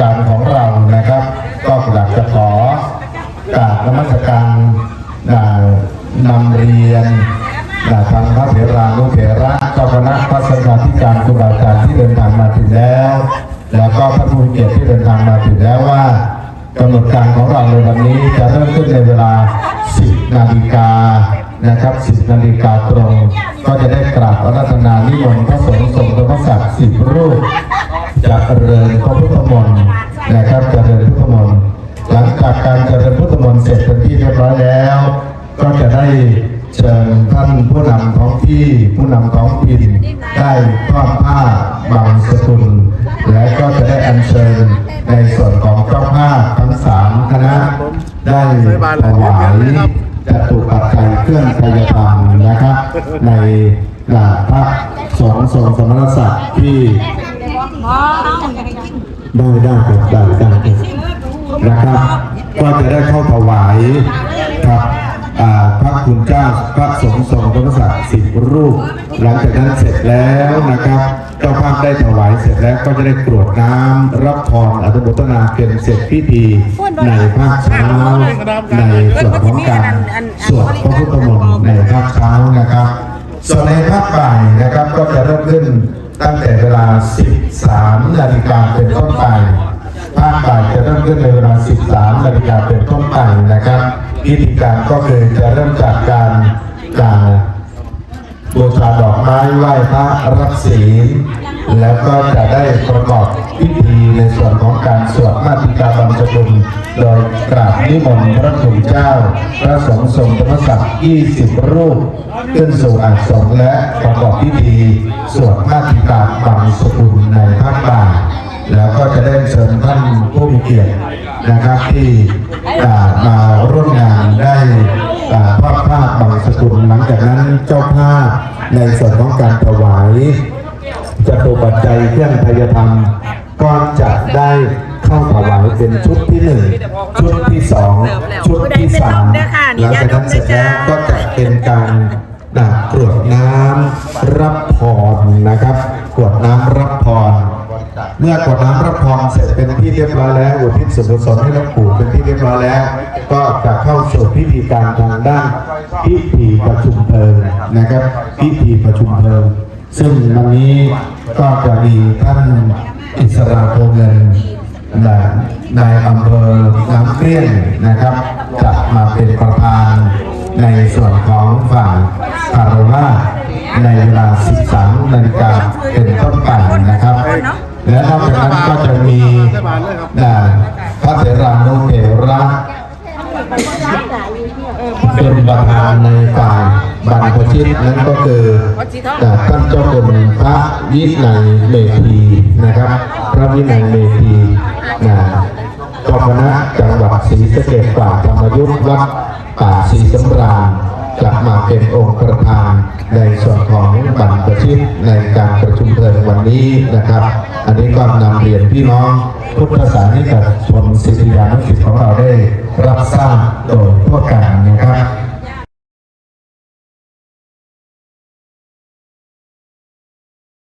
การของเรานะครับ ก็หลักจะขอกราบนมัสการนำเรียนทางพระเถรานุเถระเจ้าคณะพระสังฆาธิการกุฎบาอารที่เดินทางมาถึงแล้ว แล้วก็พระผู้เกียรติที่เดินทางมาถึงแล้วว่ากำหนดการของเราในวันนี้จะเริ่มขึ้นในเวลา 10 นาฬิกานะครับ 10 นาฬิกาตรง ก็จะได้กราบอารัธนานิมนต์พระสงฆ์ ศักดิ์สิบรูปจะเริญพระพุทธมนต์นะครับเริญพุทธมนต์หลังจากการเจริญพุทธมนต์เสร็จเป็นที่เรียบร้อยแล้ว ก็จะได้เชิญท่านผู้นำท้องที่ผู้นำท้องถิ่นได้ทอดผ้าบางสกุล และก็จะได้อัญเชิญในส่วนของเจ้าภาพทั้งสามคณะได้ถวาย จะถูกปัจจัยเครื่องกายธรรมนะครับ ในหลักพระสงฆ์ทรงสมณศักดิ์ที่ได้ได้ครับได้ได้ครับนะครับ ก็จะได้เข้าถวาย จ้าพระสงฆ์ทรงพระศักดิ์สิบรูป หลังจากนั้นเสร็จแล้วนะครับเจ้าภาพได้ถวายเสร็จแล้วก็จะได้กรวดน้ำรับพรอนุโมทนาเป็นเสร็จพิธีในภาคเช้าในส่วนของการสวดพระพุทธมนต์ในภาคเช้านะครับส่วนในภาคบ่ายนะครับก็จะเริ่มขึ้นตั้งแต่เวลา 13 นาฬิกาเป็นต้นไป ขึ้นในเวลา 13นาฬิกาเป็นต้นไปนะครับพิธีการก็คือจะเริ่มจากการการบูชาดอกไม้ไหว้พระรับศีลแล้วก็จะได้ประกอบพิธีในส่วนของการสวดมาติกาบังสกุลโดยกราบนิมนต์พระคุณเจ้า พระสงฆ์ทรงพระศักดิ์20 รูป ขึ้นสู่อาสงฆ์และประกอบพิธีสวดมาติกาบังสกุลในภาคบ่าย แล้วก็จะได้เชิญท่านผู้มีเกียรตินะครับที่อ่ามาร่วมงานได้อ่าทอดผ้าบางสกุลหลังจากนั้นเจ้าภาพในส่วนของการถวายจะตุปัจจัยเครื่องไทยธรรมก็จะได้เข้าถวายเป็นชุดที่หนึ่งชุดที่สองชุดที่สามหลังจากนั้นเสร็จแล้วก็จะเป็นการดาบกรวดน้ำรับพรนะครับกรวดน้ำรับพร เมื่อกดน้ำพรับพรเสร็จเป็นที่เรียบร้อยแล้วอุทิศส่วนกุศลให้หลวงปู่เป็นที่เรียบร้อยแล้ว ก็จะเข้าสู่พิธีการทางด้านพิธีประชุมเพลิงนะครับ พิธีประชุมเพลิงซึ่งวันนี้ก็จะมีท่านอิสราโพเงินและนายอำเภอน้ำเกลี้ยงนะครับจะมาเป็นประธานในส่วนของฝ่ายคารวะในเวลา 13นาฬิกาเป็นต้นไป และนอกจากนั้นก็จะมีอ่าพระเถรานุเถระเป็นประธานในฝ่ายบรรพชิตนั้นก็คืออ่าท่านเจ้าคุณพระวินัยเมธีนะครับ พระวินัยเมธีนะเจ้าคณะจังหวัดศรีสะเกษกว่าธรรมยุทธวัดป่าศรีสำราญ จะมาเป็นองค์ประธานในส่วนของบัระชิตในการประชุมเพลิงวันนี้นะครับ อันนี้ก็นำเรียนพี่น้องพุทธศาสนิกชนศิษยานุศิษย์ของเราได้รับทราบโดยทั่วกันนะครับ